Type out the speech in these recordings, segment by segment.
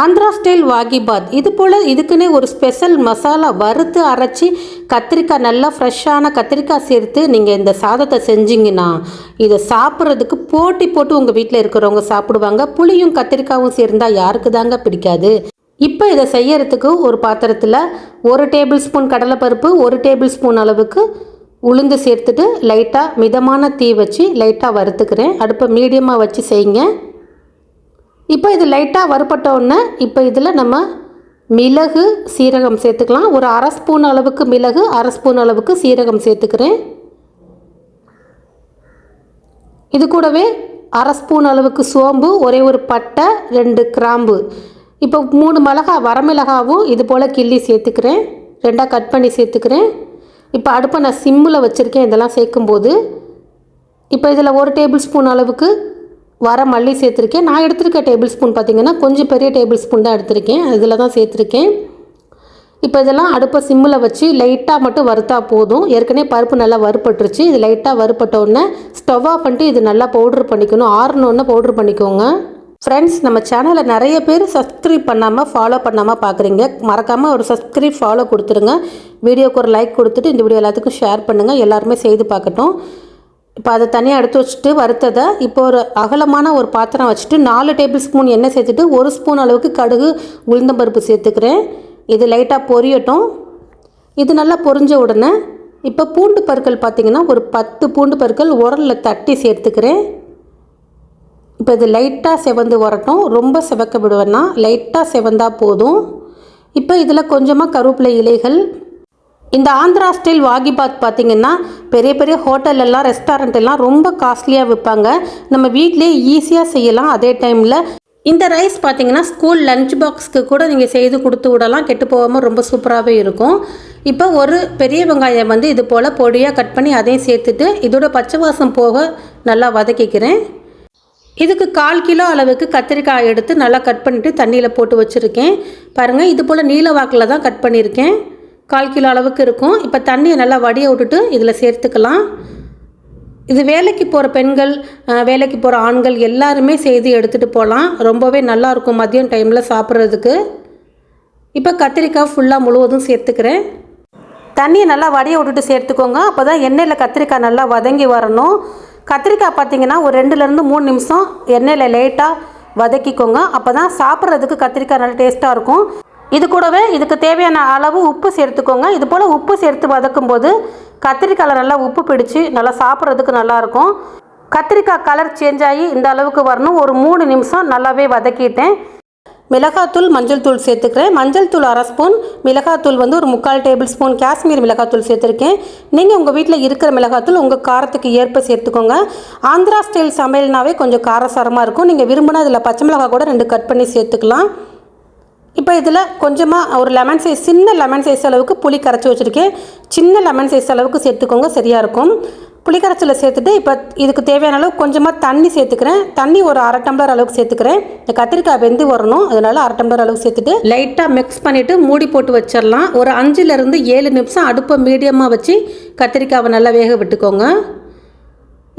Andhra style வாகிபாத் இது போல் இதுக்குன்னே ஒரு ஸ்பெஷல் மசாலா வறுத்து அரைச்சி கத்திரிக்காய் நல்லா ஃப்ரெஷ்ஷான கத்திரிக்காய் சேர்த்து நீங்கள் இந்த சாதத்தை செஞ்சிங்கன்னா இதை சாப்பிட்றதுக்கு போட்டி போட்டு உங்கள் வீட்டில் இருக்கிறவங்க சாப்பிடுவாங்க. புளியும் கத்திரிக்காயும் சேர்ந்தால் யாருக்கு தாங்க பிடிக்காது. இப்போ இதை செய்யறதுக்கு ஒரு பாத்திரத்தில் ஒரு டேபிள் ஸ்பூன் கடலைப்பருப்பு ஒரு டேபிள் ஸ்பூன் அளவுக்கு உளுந்து சேர்த்துட்டு லைட்டாக மிதமான தீ வச்சு லைட்டாக வறுத்துக்கிறேன். அடுப்பை மீடியமாக வச்சு செய்யுங்க. இப்போ இது லைட்டாக வறுபட்ட இப்போ இதில் நம்ம மிளகு சீரகம் சேர்த்துக்கலாம். ஒரு அரை ஸ்பூன் அளவுக்கு மிளகு அரை ஸ்பூன் அளவுக்கு சீரகம் சேர்த்துக்கிறேன். இது கூடவே அரை ஸ்பூன் அளவுக்கு சோம்பு ஒரே ஒரு பட்டை ரெண்டு கிராம்பு. இப்போ மூணு மிளகா வரமிளகாவும் இது போல் கிள்ளி சேர்த்துக்கிறேன். ரெண்டாக கட் பண்ணி சேர்த்துக்கிறேன். இப்போ அடுப்பை நான் சிம்மில் வச்சுருக்கேன் இதெல்லாம் சேர்க்கும்போது. இப்போ இதில் ஒரு டேபிள் ஸ்பூன் அளவுக்கு வர மல்லி சேர்த்துருக்கேன். நான் எடுத்திருக்க டேபிள் ஸ்பூன் பார்த்திங்கன்னா கொஞ்சம் பெரிய டேபிள் ஸ்பூன் தான் எடுத்திருக்கேன். இதில் தான் சேர்த்துருக்கேன். இப்போ இதெல்லாம் அடுப்பை சிம்மில் வச்சு லைட்டாக மட்டும் வறுத்தா போதும். ஏற்கனவே பருப்பு நல்லா வறுப்பட்டுருச்சு இது லைட்டாக வறுப்பட்டோடனே ஸ்டவ் ஆஃப் பண்ணிட்டு இது நல்லா பவுட்ரு பண்ணிக்கணும். ஆறுனோடனே பவுட்ரு பண்ணிக்கோங்க. ஃப்ரெண்ட்ஸ் நம்ம சேனலை நிறைய பேர் சப்ஸ்கிரைப் பண்ணாமல் ஃபாலோ பண்ணாமல் பார்க்குறீங்க மறக்காமல் ஒரு சப்ஸ்கிரைப் ஃபாலோ கொடுத்துருங்க. வீடியோக்கு ஒரு லைக் கொடுத்துட்டு இந்த வீடியோ எல்லாத்துக்கும் ஷேர் பண்ணுங்கள் எல்லாருமே செய்து பார்க்கட்டும். இப்போ அதை தனியாக எடுத்து வச்சுட்டு வறுத்ததை இப்போ ஒரு அகலமான ஒரு பாத்திரம் வச்சுட்டு நாலு டேபிள் ஸ்பூன் எண்ணெய் சேர்த்துட்டு ஒரு ஸ்பூன் அளவுக்கு கடுகு உளுந்தம்பருப்பு சேர்த்துக்கிறேன். இது லைட்டாக பொரியட்டும். இது நல்லா பொரிஞ்ச உடனே இப்போ பூண்டு பற்கள் பார்த்திங்கன்னா ஒரு பத்து பூண்டு பற்கள் உரலில் தட்டி சேர்த்துக்கிறேன். இப்போ இது லைட்டாக செவந்து வரட்டும். ரொம்ப செவக்க விடுவேன்னா லைட்டாக செவந்தா போதும். இப்போ இதில் கொஞ்சமாக கருவேப்பிலை இலைகள் இந்த ஆந்திரா ஸ்டைல் வாகிபாத் பார்த்திங்கன்னா பெரிய பெரிய ஹோட்டல்லலாம் ரெஸ்டாரண்ட் எல்லாம் ரொம்ப காஸ்ட்லியாக விற்பாங்க நம்ம வீட்டிலேயே ஈஸியாக செய்யலாம். அதே டைமில் இந்த ரைஸ் பார்த்தீங்கன்னா ஸ்கூல் லஞ்ச் பாக்ஸ்க்கு கூட நீங்கள் செய்து கொடுத்து விடலாம். கெட்டு போகாமல் ரொம்ப சூப்பராகவே இருக்கும். இப்போ ஒரு பெரிய வெங்காயம் வந்து இது போல் பொடியாக கட் பண்ணி அதையும் சேர்த்துட்டு இதோட பச்சை வாசம் போக நல்லா வதக்கிக்கிறேன். இதுக்கு கால் கிலோ அளவுக்கு கத்திரிக்காய் எடுத்து நல்லா கட் பண்ணிவிட்டு தண்ணியில் போட்டு வச்சுருக்கேன். பாருங்கள் இது போல் நீல வாக்கில் தான் கட் பண்ணியிருக்கேன். கால் கிலோ அளவுக்கு இருக்கும். இப்போ தண்ணியை நல்லா வடிய விட்டுட்டு இதில் சேர்த்துக்கலாம். இது வேலைக்கு போகிற பெண்கள் வேலைக்கு போகிற ஆண்கள் எல்லாருமே செய்து எடுத்துகிட்டு போகலாம் ரொம்பவே நல்லாயிருக்கும் மதியம் டைமில் சாப்பிட்றதுக்கு. இப்போ கத்திரிக்காய் ஃபுல்லாக முழுவதும் சேர்த்துக்கிறேன். தண்ணியை நல்லா வடிய விட்டுட்டு சேர்த்துக்கோங்க. அப்போ தான் எண்ணெயில் கத்திரிக்காய் நல்லா வதங்கி வரணும். கத்திரிக்காய் பார்த்திங்கன்னா ஒரு ரெண்டுலேருந்து மூணு நிமிஷம் எண்ணெயில் லைட்டாக வதக்கிக்கோங்க. அப்போ தான் சாப்பிட்றதுக்கு கத்திரிக்காய் நல்லா டேஸ்ட்டாக இருக்கும். இது கூடவே இதுக்கு தேவையான அளவு உப்பு சேர்த்துக்கோங்க. இது போல் உப்பு சேர்த்து வதக்கும் போது கத்திரிக்காயில் நல்லா உப்பு பிடிச்சி நல்லா சாப்பிட்றதுக்கு நல்லாயிருக்கும். கத்திரிக்காய் கலர் சேஞ்ச் ஆகி இந்த அளவுக்கு வரணும். ஒரு மூணு நிமிஷம் நல்லாவே வதக்கிட்டேன். மிளகாத்தூள் மஞ்சள் தூள் சேர்த்துக்கிறேன். மஞ்சள் தூள் அரை ஸ்பூன் மிளகாத்தூள் வந்து ஒரு முக்கால் டேபிள் ஸ்பூன் காஷ்மீர் மிளகாத்தூள் சேர்த்துருக்கேன். நீங்கள் உங்கள் வீட்டில் இருக்கிற மிளகாத்தூள் உங்கள் காரத்துக்கு ஏற்ப சேர்த்துக்கோங்க. ஆந்திரா ஸ்டைல் சமையல்னாவே கொஞ்சம் காரசாரமாக இருக்கும். நீங்கள் விரும்பினா அதில் பச்சை மிளகாய் கூட ரெண்டு கட் பண்ணி சேர்த்துக்கலாம். இப்போ இதில் கொஞ்சமாக ஒரு லெமன் சைஸ் சின்ன லெமன் சைஸ் அளவுக்கு புளி கரைச்சி வச்சுருக்கேன். சின்ன லெமன் சைஸ் அளவுக்கு சேர்த்துக்கோங்க சரியாக இருக்கும். புளி கரைச்சலை சேர்த்துட்டு இப்போ இதுக்கு தேவையான அளவு கொஞ்சமாக தண்ணி சேர்த்துக்கிறேன். தண்ணி ஒரு அரை டம்ளர் அளவுக்கு சேர்த்துக்கிறேன். இந்த கத்திரிக்காய் வெந்து வரணும் அதனால அரை டம்ளர் அளவுக்கு சேர்த்துட்டு லைட்டாக மிக்ஸ் பண்ணிவிட்டு மூடி போட்டு வச்சிடலாம். ஒரு அஞ்சுலேருந்து ஏழு நிமிஷம் அடுப்பை மீடியமாக வச்சு கத்திரிக்காவை நல்லா வேக விட்டுக்கோங்க.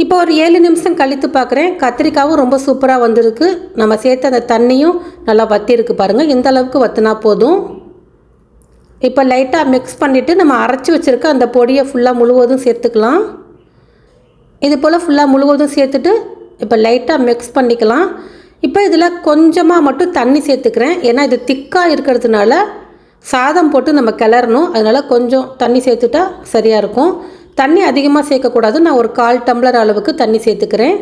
இப்போ ஒரு ஏழு நிமிஷம் கழித்து பார்க்குறேன். கத்திரிக்காவும் ரொம்ப சூப்பராக வந்திருக்கு. நம்ம சேர்த்து அந்த தண்ணியும் நல்லா வத்திருக்கு பாருங்கள் இந்த அளவுக்கு வத்தினா போதும். இப்போ லைட்டாக மிக்ஸ் பண்ணிவிட்டு நம்ம அரைச்சி வச்சுருக்க அந்த பொடியை ஃபுல்லாக முழுவதும் சேர்த்துக்கலாம். இது போல் ஃபுல்லாக முழுவதும் சேர்த்துட்டு இப்போ லைட்டாக மிக்ஸ் பண்ணிக்கலாம். இப்போ இதில் கொஞ்சமாக மட்டும் தண்ணி சேர்த்துக்கிறேன். ஏன்னா இது திக்காக இருக்கிறதுனால சாதம் போட்டு நம்ம கிளறணும். அதனால் கொஞ்சம் தண்ணி சேர்த்துட்டா சரியாக இருக்கும். தண்ணி அதிகமாக சேர்க்கக்கூடாது. நான் ஒரு கால் டம்ளர் அளவுக்கு தண்ணி சேர்த்துக்கிறேன்.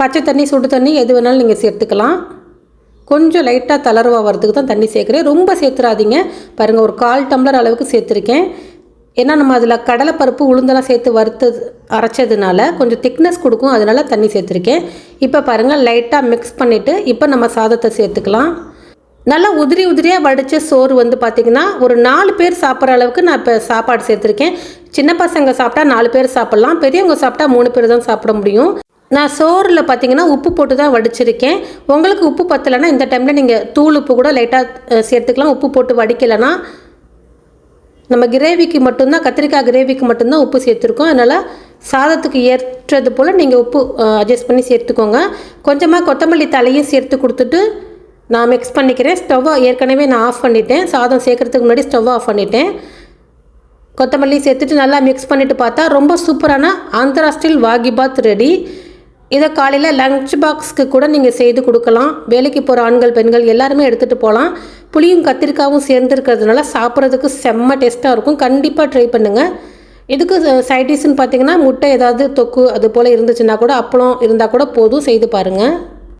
பச்சை தண்ணி சுடு தண்ணி எது வேணாலும் நீங்கள் சேர்த்துக்கலாம். கொஞ்சம் லைட்டாக தளர்வாக வரதுக்கு தான் தண்ணி சேர்க்குறேன். ரொம்ப சேர்த்துறாதீங்க. பாருங்கள் ஒரு கால் டம்ளர் அளவுக்கு சேர்த்துருக்கேன். ஏன்னா நம்ம அதில் கடலைப்பருப்பு உளுந்தெல்லாம் சேர்த்து வறுத்து அரைச்சதுனால கொஞ்சம் திக்னஸ் கொடுக்கும். அதனால தண்ணி சேர்த்துருக்கேன். இப்போ பாருங்கள் லைட்டாக மிக்ஸ் பண்ணிவிட்டு இப்போ நம்ம சாதத்தை சேர்த்துக்கலாம். நல்லா உதிரி உதிரியாக வடித்த சோறு வந்து பார்த்திங்கன்னா ஒரு நாலு பேர் சாப்பிட்ற அளவுக்கு நான் இப்போ சாப்பாடு சேர்த்துருக்கேன். சின்ன பசங்க சாப்பிட்டா நாலு பேர் சாப்பிட்லாம். பெரியவங்க சாப்பிட்டா மூணு பேர் தான் சாப்பிட முடியும். நான் சோறில் பார்த்தீங்கன்னா உப்பு போட்டு தான் வடிச்சிருக்கேன். உங்களுக்கு உப்பு பத்தலைன்னா இந்த டைமில் நீங்கள் தூள் உப்பு கூட லைட்டாக சேர்த்துக்கலாம். உப்பு போட்டு வடிக்கலைன்னா நம்ம கிரேவிக்கு மட்டும்தான் கத்திரிக்காய் கிரேவிக்கு மட்டும்தான் உப்பு சேர்த்துருக்கோம். அதனால் சாதத்துக்கு ஏற்றது போல் நீங்கள் உப்பு அட்ஜஸ்ட் பண்ணி சேர்த்துக்கோங்க. கொஞ்சமாக கொத்தமல்லி தலையும் சேர்த்து கொடுத்துட்டு நான் மிக்ஸ் பண்ணிக்கிறேன். ஸ்டவ்வை ஏற்கனவே நான் ஆஃப் பண்ணிட்டேன். சாதம் சேர்க்குறதுக்கு முன்னாடி ஸ்டவ் ஆஃப் பண்ணிட்டேன். கொத்தமல்லி சேர்த்துட்டு நல்லா மிக்ஸ் பண்ணிவிட்டு பார்த்தா ரொம்ப சூப்பரான ஆந்திரா ஸ்டைல் வாகிபாத் ரெடி இதை காலையில் லஞ்ச் பாக்ஸ்க்கு கூட நீங்கள் செய்து கொடுக்கலாம். வேலைக்கு போகிற ஆண்கள் பெண்கள் எல்லாருமே எடுத்துகிட்டு போகலாம் புளியும் கத்திரிக்காவும் சேர்ந்துருக்கிறதுனால சாப்பிட்றதுக்கு செம்ம டேஸ்ட்டாக இருக்கும். கண்டிப்பாக ட்ரை பண்ணுங்கள் இதுக்கு சைடிஷ்னு பார்த்தீங்கன்னா முட்டை ஏதாவது தொக்கு அது போல் இருந்துச்சுன்னா கூட அப்பளம் இருந்தால் கூட போதும். செய்து பாருங்கள்